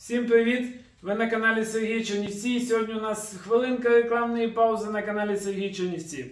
Всім привіт! Ви на каналі Сергій Чернівці. Сьогодні у нас хвилинка рекламної паузи на каналі Сергій Чернівці.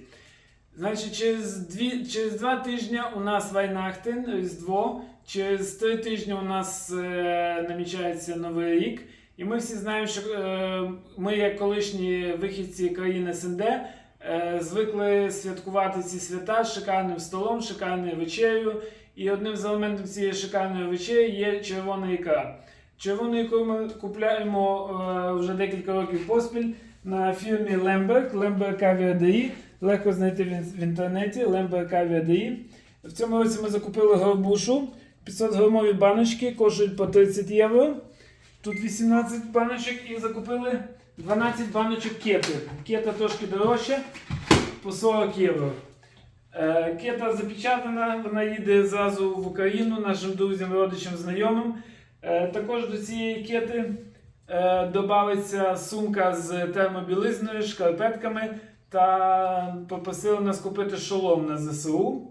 Значить, через, дві, через два тижні у нас Вайнахтин, Різдво. Через три тижні у нас е, намічається Новий рік. І ми всі знаємо, що е, ми, як колишні вихідці країни СНД, е, звикли святкувати ці свята з шикарним столом, шикарною вечерею. І одним з елементів цієї шикарної вечері є червона ікра. Червону ікру ми купляємо е, вже декілька років поспіль на фірмі Lemberg, Lemberg Caviar DI. Легко знайти в, інтернеті Lemberg Caviar DI. В цьому році ми закупили горбушу. 500 грамові баночки коштують по 30 євро. Тут 18 баночок і закупили 12 баночок кети. Кета трошки дорожча, по 40 євро. Е, Кета запечатана, вона їде зразу в Україну нашим друзям, родичам, знайомим. Е, Також до цієї кети е, додається сумка з термобілизною, шкарпетками та попросили нас купити шолом на ЗСУ.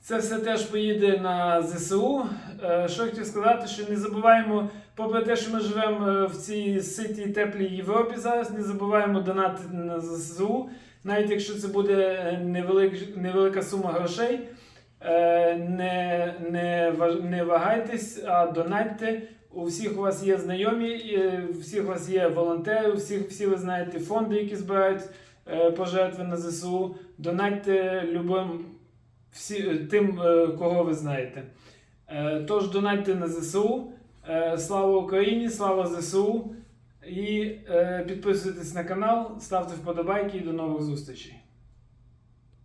Це все теж поїде на ЗСУ. Е, Що хотів сказати, що не забуваємо, попри те, що ми живемо в цій ситій теплій Європі зараз, не забуваємо донатити на ЗСУ. Навіть якщо це буде невелика сума грошей, не, не, не вагайтесь, а донатьте. У всіх у вас є знайомі, е, у всіх у вас є волонтери, у всіх, всі ви знаєте фонди, які збирають е, пожертви на ЗСУ. Донатьте любим, всі, е, тим, е, кого ви знаєте. Е, Тож донатьте на ЗСУ. Е, Слава Україні, слава ЗСУ. І е, підписуйтесь на канал, ставте вподобайки і до нових зустрічей.